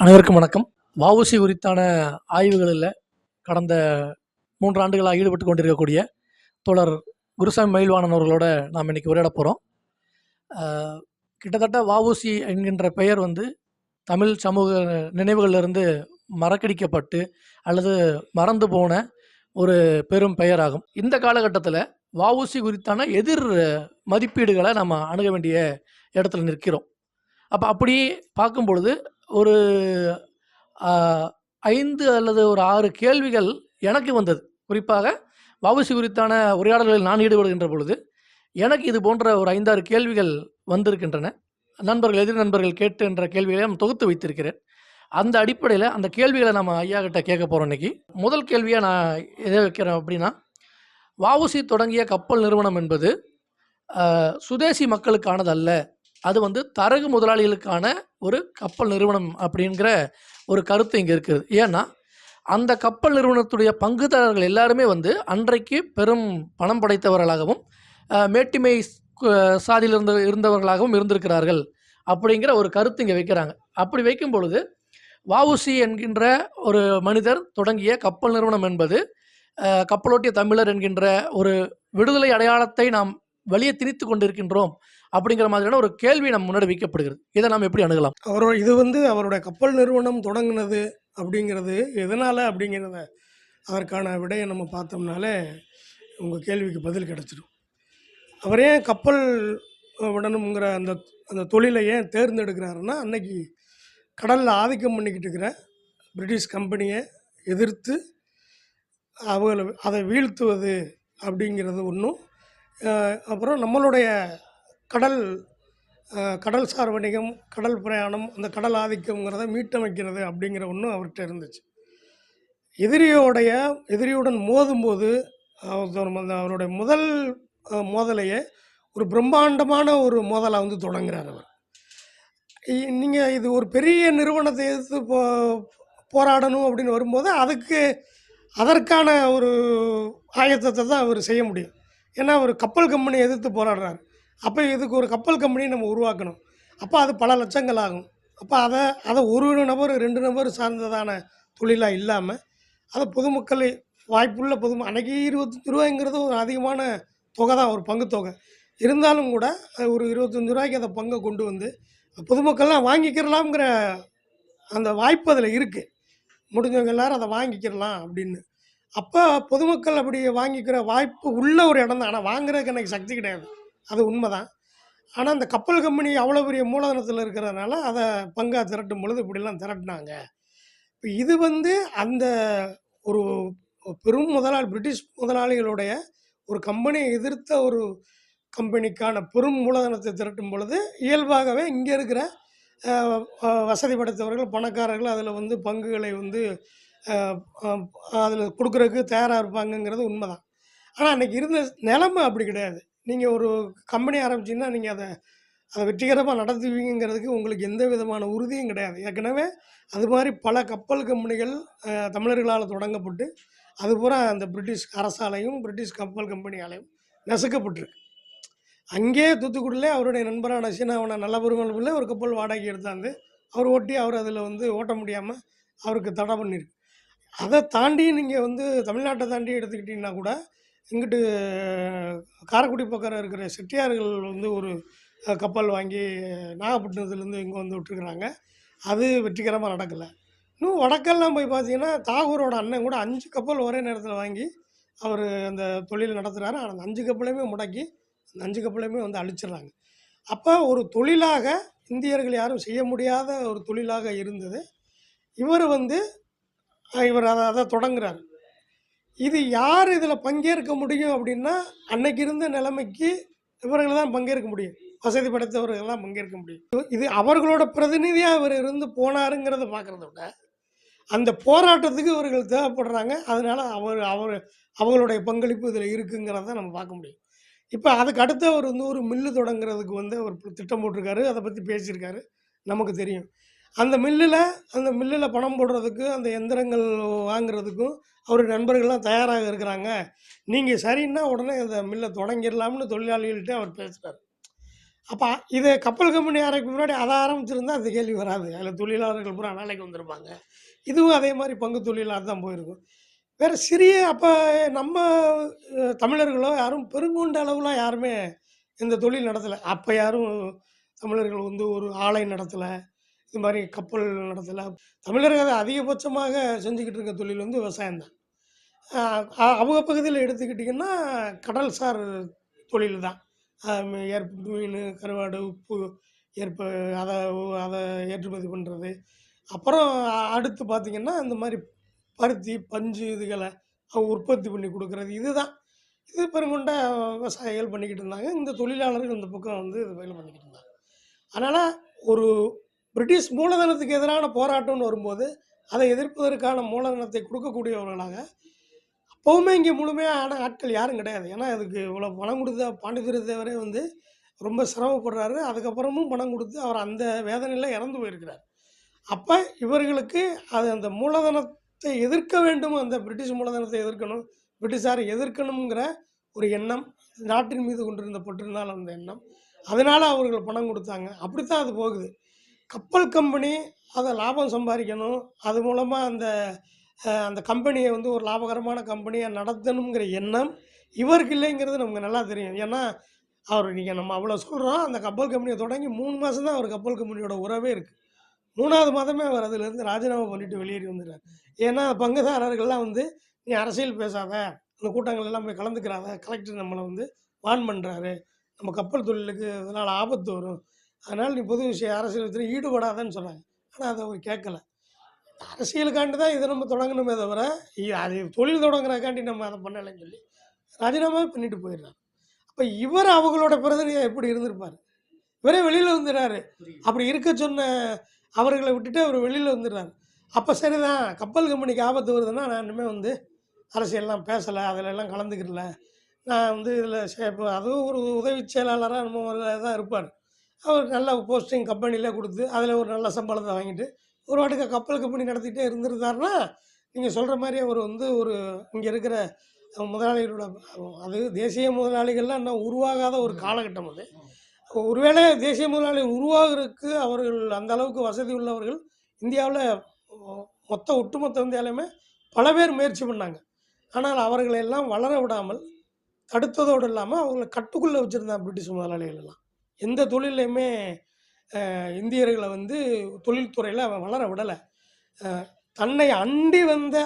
அனைவருக்கும் வணக்கம். வஉசி குறித்தான ஆய்வுகளில் கடந்த மூன்று ஆண்டுகளாக ஈடுபட்டு கொண்டிருக்கக்கூடிய தோழர் குருசாமி மயில்வாணன் அவர்களோட நாம் இன்றைக்கி உரையாட போகிறோம் கிட்டத்தட்ட வஉசி என்கின்ற பெயர் வந்து தமிழ் சமூக நினைவுகளிலிருந்து மறக்கடிக்கப்பட்டு அல்லது மறந்து போன ஒரு பெரும் பெயராகும். இந்த காலகட்டத்தில் வஉசி குறித்தான எதிர் மதிப்பீடுகளை நம்ம அணுக வேண்டிய இடத்துல நிற்கிறோம். அப்போ அப்படி பார்க்கும் பொழுது ஒரு ஐந்து அல்லது ஒரு ஆறு கேள்விகள் எனக்கு வந்தது. குறிப்பாக வவுசி குறித்தான உரையாடல்களில் நான் ஈடுபடுகின்ற பொழுது எனக்கு இது போன்ற ஒரு ஐந்தாறு கேள்விகள் வந்திருக்கின்றன. நண்பர்கள் எதிர் நண்பர்கள் கேட்டுன்ற கேள்விகளை நான் தொகுத்து வைத்திருக்கிறேன். அந்த அடிப்படையில் அந்த கேள்விகளை நம்ம ஐயா கிட்ட கேட்க போகிறோம் இன்றைக்கி முதல் கேள்வியாக நான் எதை வைக்கிறேன் அப்படின்னா வஉசி தொடங்கிய கப்பல் நிறுவனம் என்பது சுதேசி மக்களுக்கானது அல்ல அது வந்து தரகு முதலாளிகளுக்கான ஒரு கப்பல் நிறுவனம் அப்படிங்கிற ஒரு கருத்து இங்கே இருக்குது. ஏன்னா அந்த கப்பல் நிறுவனத்துடைய பங்குதாரர்கள் எல்லாருமே வந்து அன்றைக்கு பெரும் பணம் படைத்தவர்களாகவும் மேட்டிமை சாதியில் இருந்த இருந்தவர்களாகவும் இருந்திருக்கிறார்கள் அப்படிங்கிற ஒரு கருத்து இங்கே வைக்கிறாங்க. அப்படி வைக்கும் பொழுது வஉசி என்கின்ற ஒரு மனிதர் தொடங்கிய கப்பல் நிறுவனம் என்பது கப்பலோட்டிய தமிழர் என்கின்ற ஒரு விடுதலை அடையாளத்தை நாம் வெளியே திணித்து கொண்டிருக்கின்றோம் அப்படிங்கிற மாதிரியான ஒரு கேள்வி நம்ம முன்னாடி வைக்கப்படுகிறது. இதை நாம் எப்படி அணுகலாம்? அவரோட இது வந்து அவருடைய கப்பல் நிறுவனம் தொடங்குனது அப்படிங்கிறது எதனால் அப்படிங்கிறத அதற்கான விடையை நம்ம பார்த்தோம்னாலே உங்கள் கேள்விக்கு பதில் கிடச்சிடும் அவர் ஏன் கப்பல் விடணுங்கிற அந்த அந்த தொழிலை ஏன் தேர்ந்தெடுக்கிறாருன்னா அன்னைக்கு கடலில் ஆதிக்கம் பண்ணிக்கிட்டு இருக்கிற பிரிட்டிஷ் கம்பெனியை எதிர்த்து அவங்களை அதை வீழ்த்துவது அப்படிங்கிறது ஒன்றும் அப்புறம் நம்மளுடைய கடல் கடல்சார் வணிகம் கடல் பிரயாணம் அந்த கடல் ஆதிக்கங்கிறத மீட்டமைக்கிறது அப்படிங்கிற ஒன்றும் அவர்கிட்ட இருந்துச்சு. எதிரியோடைய எதிரியுடன் மோதும்போது அவர் அந்த அவருடைய முதல் மோதலையே ஒரு பிரம்மாண்டமான ஒரு மோதலை வந்து தொடங்குறார் அவர். நீங்கள் இது ஒரு பெரிய நிறுவனத்தை எதிர்த்து போ போராடணும் அப்படின்னு வரும்போது அதுக்கு அதற்கான ஒரு ஆயத்தத்தை தான் அவர் செய்ய முடியும். ஏன்னா ஒரு கப்பல் கம்பெனி எதிர்த்து போராடுறாரு. அப்போ இதுக்கு ஒரு கப்பல் கம்பெனி நம்ம உருவாக்கணும். அப்போ அது பல லட்சங்கள் ஆகும். அப்போ அதை அதை ஒரு நபர் ரெண்டு நபர் சார்ந்ததான தொழிலாக இல்லாமல் அதை பொதுமக்கள் வாய்ப்புள்ள பொது அன்னைக்கு இருபத்தஞ்சி ரூபாய்ங்கிறது ஒரு அதிகமான தொகை தான் ஒரு பங்கு தொகை. இருந்தாலும் கூட அது ஒரு இருபத்தஞ்சி ரூபாய்க்கு அதை பங்கை கொண்டு வந்து பொதுமக்கள்லாம் வாங்கிக்கிறலாம்ங்கிற அந்த வாய்ப்பு அதில் இருக்குது முடிஞ்சவங்க எல்லாரும் அதை வாங்கிக்கிறலாம் அப்படின்னு. அப்போ பொதுமக்கள் அப்படி வாங்கிக்கிற வாய்ப்பு உள்ள ஒரு இடம் தான். ஆனால் வாங்குறதுக்கு எனக்கு சக்தி கிடையாது. அது உண்மைதான். ஆனால் அந்த கப்பல் கம்பெனி அவ்வளோ பெரிய மூலதனத்தில் இருக்கிறதுனால அதை பங்காக திரட்டும் பொழுது இப்படிலாம் திரட்டினாங்க. இப்போ இது வந்து அந்த ஒரு பெரும் முதலாளி பிரிட்டிஷ் முதலாளிகளுடைய ஒரு கம்பெனியை எதிர்த்த ஒரு கம்பெனிக்கான பெரும் மூலதனத்தை திரட்டும் பொழுது இயல்பாகவே இங்கே இருக்கிற வசதி படைத்தவர்கள் பணக்காரர்கள் அதில் வந்து பங்குகளை வந்து அதில் கொடுக்குறதுக்கு தயாராக இருப்பாங்கங்கிறது உண்மைதான். ஆனால் அன்றைக்கி இருந்த நிலைமை அப்படி கிடையாது. நீங்கள் ஒரு கம்பெனி ஆரம்பிச்சீங்கன்னா நீங்கள் அதை அதை வெற்றிகரமாக நடத்துவீங்கிறதுக்கு உங்களுக்கு எந்த விதமான உறுதியும் கிடையாது. ஏற்கனவே அது மாதிரி பல கப்பல் கம்பெனிகள் தமிழர்களால் தொடங்கப்பட்டு அது பூரா அந்த பிரிட்டிஷ் அரசாலையும் பிரிட்டிஷ் கப்பல் கம்பெனியாலையும் நசுக்கப்பட்டிருக்கு. அங்கே தூத்துக்குடியிலே அவருடைய நண்பரான சீனாவன நல்ல பெருமளவில் ஒரு கப்பல் வாடகை எடுத்தாந்து அவர் ஓட்டி அவர் அதில் வந்து ஓட்ட முடியாமல் அவருக்கு தடை பண்ணியிருக்கு அதை தாண்டி நீங்கள் வந்து தமிழ்நாட்டை தாண்டி எடுத்துக்கிட்டிங்கன்னா கூட இங்கிட்டு காரைக்குடி பக்கம் இருக்கிற செட்டியார்கள் வந்து ஒரு கப்பல் வாங்கி நாகப்பட்டினத்துலேருந்து இங்கே வந்து விட்டுருக்குறாங்க. அது வெற்றிகரமாக நடக்கலை. இன்னும் வடக்கெல்லாம் போய் பார்த்தீங்கன்னா தாகூரோட அண்ணன் கூட அஞ்சு கப்பல் ஒரே நேரத்தில் வாங்கி அவர் அந்த தொழில் நடத்துகிறாரு ஆனால் அந்த அஞ்சு கப்பலையுமே முடக்கி அந்த அஞ்சு கப்பலையுமே வந்து அழிச்சிடுறாங்க. அப்போ ஒரு தொழிலாக இந்தியர்கள் யாரும் செய்ய முடியாத ஒரு தொழிலாக இருந்தது. இவர் வந்து இவர் அதை அதை தொடங்குறாரு. இது யார் இதில் பங்கேற்க முடியும் அப்படின்னா அன்னைக்கு இருந்த நிலைமைக்கு இவர்கள் தான் பங்கேற்க முடியும். வசதி படைத்தவர்கள் தான் பங்கேற்க முடியும். இது அவர்களோட பிரதிநிதியாக இவர் இருந்து போனாருங்கிறத பார்க்குறத விட அந்த போராட்டத்துக்கு இவர்கள் தேவைப்படுறாங்க. அதனால் அவர் அவர் அவங்களுடைய பங்களிப்பு இதில் இருக்குங்கிறத நம்ம பார்க்க முடியும். இப்போ அதுக்கு அடுத்து அவர் வந்து ஒரு மில்லு தொடங்குறதுக்கு வந்து அவர் திட்டம் போட்டிருக்காரு. அதை பற்றி பேசியிருக்காரு. நமக்கு தெரியும். அந்த மில்லில் அந்த மில்லில் பணம் போடுறதுக்கு அந்த எந்திரங்கள் வாங்குறதுக்கும் அவர் நண்பர்கள்லாம் தயாராக இருக்கிறாங்க. நீங்கள் சரின்னா உடனே இந்த மில்லை தொடங்கிடலாம்னு தொழிலாளிகள்கிட்ட அவர் பேசுகிறார் அப்போ இது கப்பல் கம்பெனி ஆரம்பிக்கு முன்னாடி அதை ஆரம்பிச்சிருந்தா அந்த கேள்வி வராது. அதில் தொழிலாளர்கள் பூரா வேலைக்கு வந்திருப்பாங்க. இதுவும் அதே மாதிரி பங்கு தொழிலாக தான் போயிருக்கும். வேறு சிறிய அப்போ நம்ம தமிழர்களோ யாரும் பெருங்கொண்ட அளவுலாம் யாருமே இந்த தொழில் நடத்தலை. அப்போ யாரும் தமிழர்கள் வந்து ஒரு ஆலை நடத்தலை. இது மாதிரி கப்பல் நடத்தலை. தமிழர்கள் அதிகபட்சமாக செஞ்சுக்கிட்டு இருக்க தொழில் வந்து விவசாயம் தான். அவங்க பகுதியில் எடுத்துக்கிட்டிங்கன்னா கடல்சார் தொழில் தான். ஏற்ப மீன் கருவாடு உப்பு ஏற்ப அதை அதை ஏற்றுமதி பண்ணுறது அப்புறம் அடுத்து பார்த்திங்கன்னா இந்த மாதிரி பருத்தி பஞ்சு இதுகளை அவங்க உற்பத்தி பண்ணி கொடுக்குறது இதுதான். இது பெருங்கொண்ட விவசாயிகள் பண்ணிக்கிட்டு இருந்தாங்க. இந்த தொழிலாளர்கள் இந்த பக்கம் வந்து இது வேலை பண்ணிக்கிட்டு இருந்தாங்க. அதனால் ஒரு பிரிட்டிஷ் மூலதனத்துக்கு எதிரான போராட்டம்னு வரும்போது அதை எதிர்ப்பதற்கான மூலதனத்தை கொடுக்கக்கூடியவர்களாக அப்போவுமே இங்கே முழுமையான ஆட்கள் யாரும் கிடையாது. ஏன்னா அதுக்கு இவ்வளோ பணம் கொடுத்த பாண்டித்துரை தேவரே வந்து ரொம்ப சிரமப்படுறாரு. அதுக்கப்புறமும் பணம் கொடுத்து அவர் அந்த வேதனையில் இறந்து போயிருக்கிறார். அப்போ இவர்களுக்கு அது அந்த மூலதனத்தை எதிர்க்க வேண்டும் அந்த பிரிட்டிஷ் மூலதனத்தை எதிர்க்கணும் பிரிட்டிஷாரை எதிர்க்கணுங்கிற ஒரு எண்ணம் நாட்டின் மீது கொண்டிருந்த பற்றிருந்தால் அந்த எண்ணம். அதனால் அவர்கள் பணம் கொடுத்தாங்க. அப்படித்தான் அது போகுது. கப்பல் கம்பெனி அதை லாபம் சம்பாதிக்கணும் அது மூலமாக அந்த அந்த கம்பெனியை வந்து ஒரு லாபகரமான கம்பெனியாக நடத்தணுங்கிற எண்ணம் இவருக்கு இல்லைங்கிறது நமக்கு நல்லா தெரியும். ஏன்னா அவர் நீங்கள் நம்ம அவ்வளோ சொல்கிறோம் அந்த கப்பல் கம்பெனியை தொடங்கி மூணு மாதம் தான் அவர் கப்பல் கம்பெனியோட உறவே இருக்குது மூணாவது மாதமே அவர் அதிலேருந்து ராஜினாமா பண்ணிட்டு வெளியேறி வந்துடுறார். ஏன்னா பங்குதாரர்கள்லாம் வந்து நீ அரசியல் பேசாத அந்த கூட்டங்கள் எல்லாம் போய் கலந்துக்கிறாத கலெக்டர் நம்மளை வந்து வான் பண்ணுறாரு நம்ம கப்பல் தொழிலுக்கு அதனால் ஆபத்து வரும். அதனால் நீ பொது விஷயம் அரசியல் ஈடுபடாதன்னு சொன்னாங்க ஆனால் அதை அவர் கேட்கல. அரசியலுக்காண்டி தான் இதை நம்ம தொடங்கணுமே தவிர அது தொழில் தொடங்குறதுக்காண்டி நம்ம அதை பண்ணலைன்னு சொல்லி ராஜினாமா பண்ணிட்டு போயிடுறாரு. அப்போ இவர் அவங்களோட பிரதிநிதியாக எப்படி இருந்திருப்பார்? இவரே வெளியில் வந்துடுறாரு. அப்படி இருக்க சொன்ன அவர்களை விட்டுட்டு அவர் வெளியில் வந்துடுறாரு. அப்போ சரிதான் கப்பல் கம்பெனிக்கு ஆபத்து வருதுன்னா நான் இனிமேல் வந்து அரசியல்லாம் பேசலை அதில் எல்லாம் கலந்துக்கிறல. நான் வந்து இதில் இப்போ அதுவும் ஒரு உதவி செயலாளராக நம்ம தான் இருப்பார். அவர் நல்ல போஸ்டிங் கம்பெனியில் கொடுத்து அதில் ஒரு நல்ல சம்பளத்தை வாங்கிட்டு ஒரு வாட்டுக்கு கப்பல் கம்பெனி நடத்திட்டே இருந்திருந்தாருன்னா நீங்கள் சொல்கிற மாதிரி அவர் வந்து ஒரு இங்கே இருக்கிற முதலாளிகளோட அது தேசிய முதலாளிகள்லாம் இன்னும் உருவாகாத ஒரு காலகட்டம் அது. ஒருவேளை தேசிய முதலாளி உருவாகிறதுக்கு அவர்கள் அந்த அளவுக்கு வசதி உள்ளவர்கள் இந்தியாவில் மொத்த ஒட்டுமொத்த இந்தியாவிலுமே பல பேர் முயற்சி பண்ணாங்க. ஆனால் அவர்களை எல்லாம் வளர விடாமல் தடுத்ததோடு இல்லாமல் அவங்கள கட்டுக்குள்ளே வச்சுருந்தாங்க பிரிட்டிஷ் முதலாளிகள் எல்லாம். எந்த தொழிலையுமே இந்தியர்களை வந்து தொழில்துறையில் அவன் வளர விடலை. தன்னை அண்டி வந்த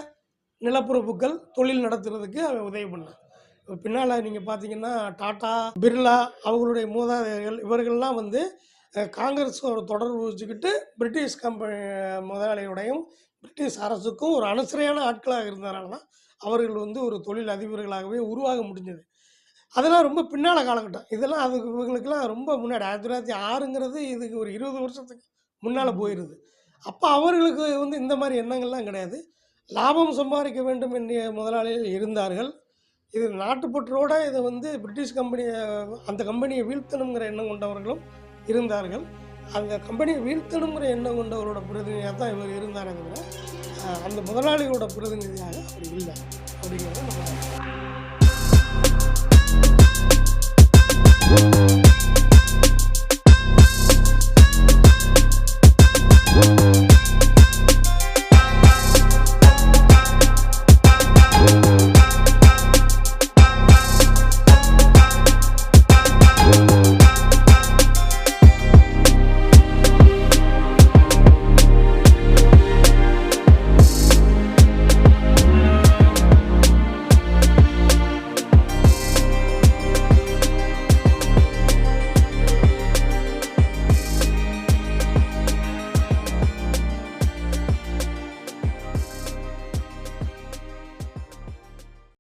நிலப்பரப்புகள் தொழில் நடத்துறதுக்கு அவன் உதவி பண்ணான். இப்போ பின்னால் நீங்கள் பார்த்தீங்கன்னா டாட்டா பிர்லா அவங்களுடைய மூதாதையர்கள் இவர்கள்லாம் வந்து காங்கிரஸோட தொடர்பு வச்சுக்கிட்டு பிரிட்டிஷ் கம்பெனி முதலாளியோடையும் பிரிட்டிஷ் அரசுக்கும் ஒரு அனுசரையான ஆட்களாக இருந்தனால தான் அவர்கள் வந்து ஒரு தொழில் அதிபர்களாகவே உருவாக முடிஞ்சது. அதெல்லாம் ரொம்ப பின்னால் காலகட்டம். இதெல்லாம் அதுக்கு இவங்களுக்கெல்லாம் ரொம்ப முன்னாடி. ஆயிரத்தி தொள்ளாயிரத்தி ஆறுங்கிறது இதுக்கு ஒரு இருபது வருஷத்துக்கு முன்னால் போயிடுது அப்போ அவர்களுக்கு வந்து இந்த மாதிரி எண்ணங்கள்லாம் கிடையாது. லாபம் சம்பாதிக்க வேண்டும் என்ற முதலாளிகள் இருந்தார்கள். இது நாட்டுப்பற்றோட இதை வந்து பிரிட்டிஷ் கம்பெனியை அந்த கம்பெனியை வீழ்த்தணுங்கிற எண்ணம் கொண்டவர்களும் இருந்தார்கள். அந்த கம்பெனியை வீழ்த்தணுங்கிற எண்ணம் கொண்டவரோட பிரதிநிதியாக தான் இவர் இருந்தாரே தவிர அஹ், அந்த முதலாளிகளோட பிரதிநிதியாக அவர் இல்லை அப்படிங்கிறத நம்ம